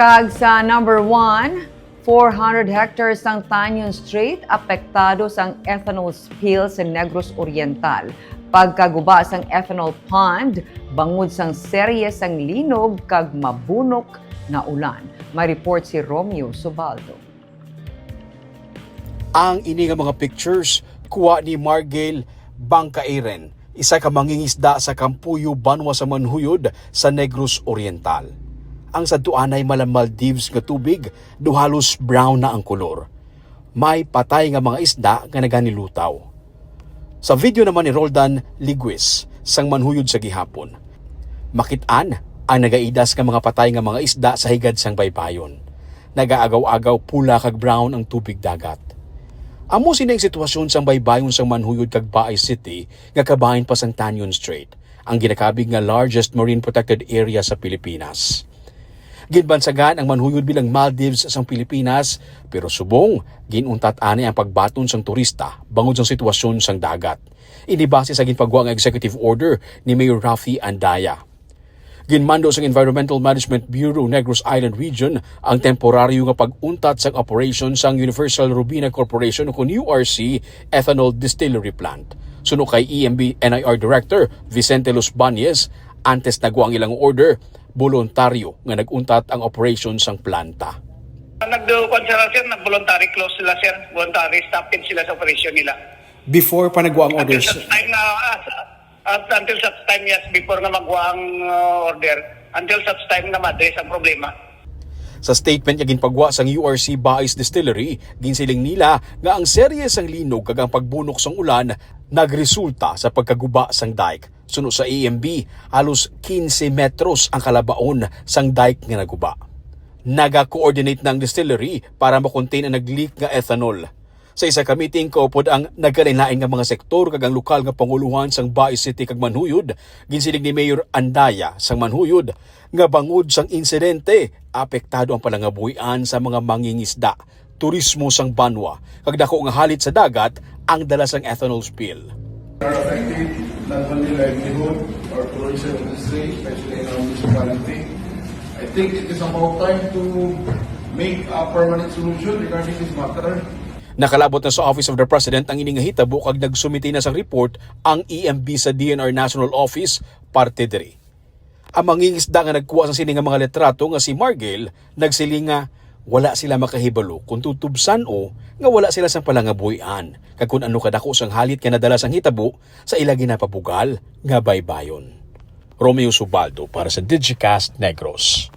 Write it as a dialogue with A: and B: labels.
A: Kag sa number 1, 400 hectares ng Tanyon Strait apektado sang ethanol spill sa Negros Oriental. Pagkaguba sang ethanol pond, bangod sang serye sang linog kag mabunok na ulan. May report si Romeo Subaldo.
B: Ang ini nga mga pictures kuha ni Margale Bangkairen, isa ka mangingisda sa Kampuyo, Banwa sa Manhuyod sa Negros Oriental. Ang sadtuanay malang Maldives nga tubig, duhalos brown na ang kolor. May patay nga mga isda nga naganilutaw. Sa video naman ni Roldan Liguis, sang manhuyod sa gihapon. Makitaan ang nagaidas nga mga patay nga mga isda sa higad sang baybayon. Nagaagaw-agaw pula kag brown ang tubig dagat. Amo sinay sitwasyon sang baybayon sang Manhuyod kag Baay City nga kabahin pa sang Tanyon Strait, ang ginakabig nga largest marine protected area sa Pilipinas. Ginbansagan ang Manhuyod bilang Maldives sang Pilipinas, pero subong ginuntat ani ang pagbaton sang turista bangod sang sitwasyon sang dagat. Inibase sa ginpagwa nga executive order ni Mayor Rafi Andaya. Ginmando sa Environmental Management Bureau Negros Island Region ang temporaryo nga pag-untat sa operation sang Universal Rubina Corporation o URC Ethanol Distillery Plant. Suno kay EMB NIR Director Vicente Los Bañez, antes nagwa ang ilang order, voluntaryo nga naguntat ang operation sang planta.
C: Nag-dukuan sila sir, nag-voluntary close sila sir, voluntary stoppage sila sa operation nila.
B: Before pa nagwa ang
C: Until
B: orders,
C: such time na, at until such time yes, before na magwa ang uh, order, until such time na madres ang problema.
B: Sa statement nga ginpagwa sang URC Baez Distillery, ginsiling nila nga ang serye sang linog kag ang pagbunok sang ulan nagresulta sa pagkaguba sang dike. Suno sa AMB, halos 15 metros ang kalabaon sang dike nga naguba. Naga-coordinate ng distillery para makontain ang nag-leak nga ethanol. Sa isa ka meeting kaupod ang nagkalain-lain nga mga sektor kag ang lokal nga panguluhan sang Baez City kag Manhuyod, ginsilig ni Mayor Andaya sang Manhuyod nga bangod sang insidente apektado ang palangabuhian sa mga mangingisda, turismo sang banwa kag dako nga halit sa dagat ang dala sang ethanol spill.
D: Not only livelihood or tourism industry, especially in our municipality. I think it is about time to make a permanent solution regarding this matter.
B: Nakalabot na sa Office of the President ang ining hitabo kag nagsumiti na sang report ang EMB sa DNR National Office parte diri. Ang mangingisda nga nagkuha sa sini nga mga litrato nga si Margale nagsiling nga wala sila makahibalo kung tutubsan o nga wala sila sang palangabuhian kag kung ano kadako sang halit nga nadala sang hitabo sa ila ginapabugal nga baybayon. Romeo Subaldo para sa Digicast Negros.